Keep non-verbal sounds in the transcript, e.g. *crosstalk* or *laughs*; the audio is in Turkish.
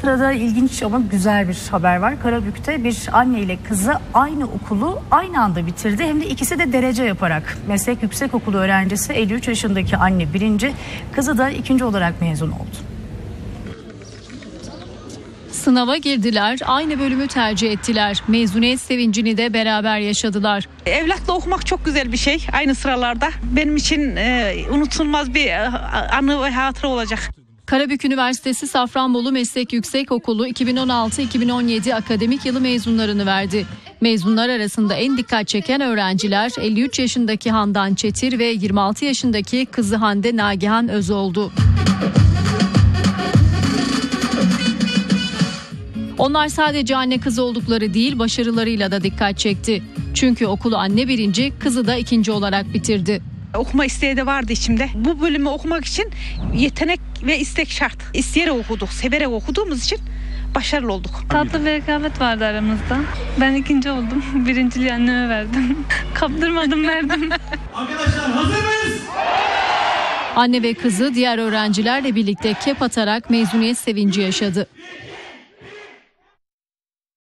Sırada ilginç ama güzel bir haber var. Karabük'te bir anne ile kızı aynı okulu aynı anda bitirdi. Hem de ikisi de derece yaparak. Meslek Yüksekokulu öğrencisi 53 yaşındaki anne birinci, kızı da ikinci olarak mezun oldu. Sınava girdiler, aynı bölümü tercih ettiler. Mezuniyet sevincini de beraber yaşadılar. Evlatla okumak çok güzel bir şey aynı sıralarda. Benim için e, unutulmaz bir e, anı ve hatıra olacak. Karabük Üniversitesi Safranbolu Meslek Yüksekokulu 2016-2017 akademik yılı mezunlarını verdi. Mezunlar arasında en dikkat çeken öğrenciler 53 yaşındaki Handan Çetir ve 26 yaşındaki kızı Hande Nagihan Öz oldu. Onlar sadece anne kız oldukları değil başarılarıyla da dikkat çekti. Çünkü okulu anne birinci, kızı da ikinci olarak bitirdi. Okuma isteği de vardı içimde. Bu bölümü okumak için yetenek ve istek şart. İsteyerek okuduk, severek okuduğumuz için başarılı olduk. Tatlı bir rekabet vardı aramızda. Ben ikinci oldum. *laughs* Birinciliği anneme verdim. *laughs* Kaptırmadım verdim. *laughs* Arkadaşlar hazır mıyız? Anne ve kızı diğer öğrencilerle birlikte kep atarak mezuniyet sevinci yaşadı.